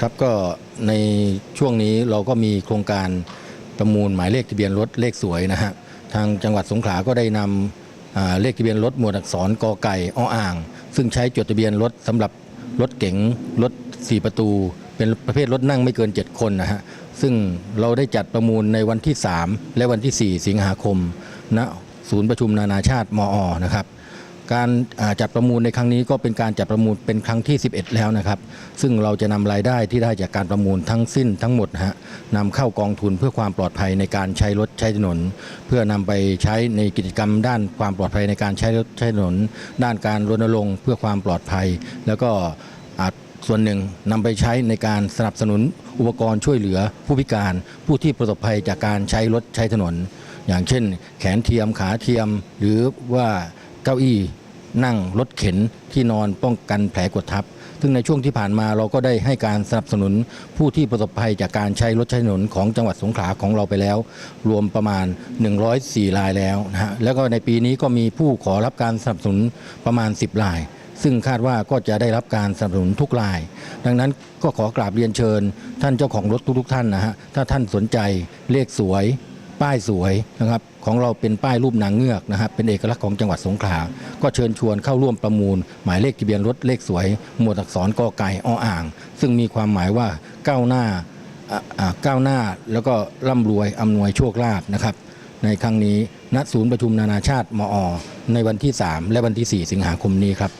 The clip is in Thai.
ครับก็ในช่วงนี้เราก็มีโครงการประมูลหมายเลขทะเบียนรถเลขสวยนะฮะทางจังหวัดสงขลาก็ได้นำอ่าเลขทะเบียนรถหมวดอักษรกอไก่ออ่าง ซึ่งใช้จดทะเบียนรถสำหรับรถเก๋งรถ 4 ประตู เป็นประเภทรถนั่งไม่เกิน 7 คนนะฮะซึ่งเราได้จัดประมูลในวันที่ 3 และวันที่ 4 สิงหาคมณศูนย์ประชุมนานาชาติมอนะครับ การจัดประมูลในครั้งนี้ก็เป็นการจัดประมูลเป็นครั้งที่ 11 แล้วนะครับ ซึ่งเราจะนำรายได้ที่ได้จากการประมูลทั้งสิ้นทั้งหมดฮะนำเข้ากองทุนเพื่อความปลอดภัยในการใช้รถใช้ถนน เพื่อนำไปใช้ในกิจกรรมด้านความปลอดภัยในการใช้รถใช้ถนน ด้านการรณรงค์เพื่อความปลอดภัย แล้วก็อาจส่วนหนึ่งนำไปใช้ในการสนับสนุนอุปกรณ์ช่วยเหลือผู้พิการผู้ที่ประสบภัยจากการใช้รถใช้ถนน อย่างเช่น แขนเทียมขาเทียมหรือว่าเก้าอี้ นั่งรถเข็นที่นอนป้องกันแผลกดทับ ซึ่งในช่วงที่ผ่านมาเราก็ได้ให้การสนับสนุนผู้ที่ประสบภัยจากการใช้รถใช้ถนนของจังหวัดสงขลาของเราไปแล้ว รวมประมาณ 104รายแล้วนะฮะแล้วก็ในปีนี้ก็มีผู้ขอรับการสนับสนุนประมาณ 10รายซึ่งคาดว่าก็จะได้รับการสนับสนุนทุกราย ดังนั้นก็ขอกราบเรียนเชิญ ท่านเจ้าของรถทุกๆท่านนะฮะ ถ้าท่านสนใจเลขสวย ป้ายสวยนะครับของเราเป็นป้ายรูปนางเงือกนะครับเป็นเอกลักษณ์ของจังหวัดสงขลา ก็เชิญชวนเข้าร่วมประมูล หมายเลขทะเบียนรถเลขสวย หมวดอักษรกอไก่ออ่าง ซึ่งมีความหมายว่าก้าวหน้าก้าวหน้าแล้วก็ร่ำรวยอำนวยโชคลาภนะครับ ในครั้งนี้ณศูนย์ประชุมนานาชาติมอ ในวันที่ 3 และวันที่ 4 สิงหาคมนี้ครับ